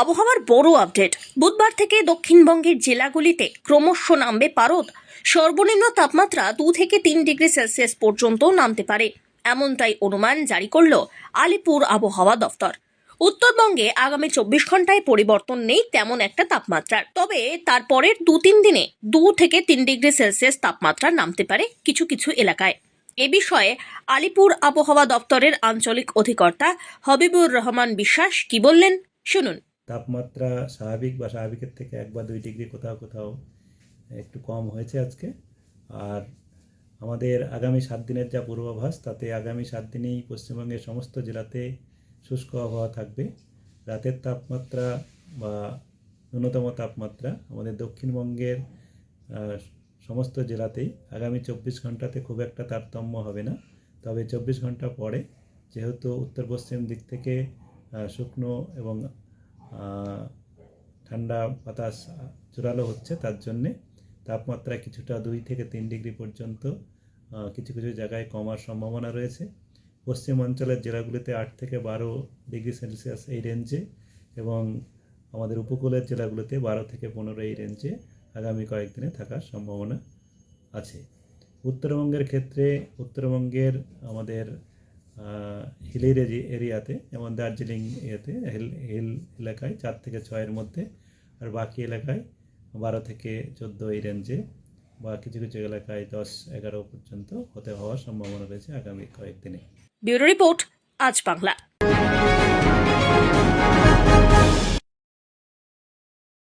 আবহাওয়ার বড় আপডেট। বুধবার থেকে দক্ষিণবঙ্গের জেলাগুলিতে ক্রমশ নামবে পারদ। সর্বনিম্ন তাপমাত্রা দু থেকে তিন ডিগ্রি সেলসিয়াস পর্যন্ত নামতে পারে। এমনটাই অনুমান জারি করল আলিপুর আবহাওয়া দফতর। উত্তরবঙ্গে আগামী চব্বিশ ঘন্টায় পরিবর্তন নেই তেমন একটা তাপমাত্রার। তবে তারপরের দু তিন দিনে দু থেকে তিন ডিগ্রি সেলসিয়াস তাপমাত্রা নামতে পারে কিছু কিছু এলাকায়। এ বিষয়ে আলিপুর আবহাওয়া দপ্তরের আঞ্চলিক অধিকর্তা হবিবুর রহমান বিশ্বাস কি বললেন, শুনুন। তাপমাত্রা স্বাভাবিক বা স্বাভাবিকের থেকে এক বা দুই ডিগ্রি কোথাও কোথাও একটু কম হয়েছে আজকে। আর আমাদের আগামী সাত দিনের যা পূর্বাভাস, তাতে আগামী সাত দিনেই পশ্চিমবঙ্গের সমস্ত জেলাতে শুষ্ক আবহাওয়া থাকবে। রাতের তাপমাত্রা বা ন্যূনতম তাপমাত্রা আমাদের দক্ষিণবঙ্গের সমস্ত জেলাতেই আগামী চব্বিশ ঘন্টাতে খুব একটা তারতম্য হবে না। তবে চব্বিশ ঘণ্টা পরে যেহেতু উত্তর পশ্চিম দিক থেকে শুকনো এবং ঠান্ডা বাতাস জোরালো হচ্ছে তার জন্যে। তাপমাত্রা কিছুটা দুই থেকে তিন ডিগ্রি পর্যন্ত কিছু কিছু জায়গায় কমার সম্ভাবনা রয়েছে। পশ্চিম অঞ্চলের জেলাগুলিতে আট থেকে বারো ডিগ্রি সেলসিয়াস এই রেঞ্জে এবং আমাদের উপকূলের জেলাগুলোতে বারো থেকে পনেরো এই রেঞ্জে আগামী কয়েকদিনে থাকার সম্ভাবনা আছে। উত্তরবঙ্গের ক্ষেত্রে, উত্তরবঙ্গের আমাদের হিলের এরিয়াতে, যেমন দার্জিলিং ইয়েতে হিল হিল এলাকায় চার থেকে ছয়ের মধ্যে, আর বাকি এলাকায় বারো থেকে চোদ্দ এই রেঞ্জে বা কিছু কিছু এলাকায় দশ এগারো পর্যন্ত হতে হওয়ার সম্ভাবনা রয়েছে আগামী কয়েকদিনে। ব্যুরো রিপোর্ট, আজ বাংলা।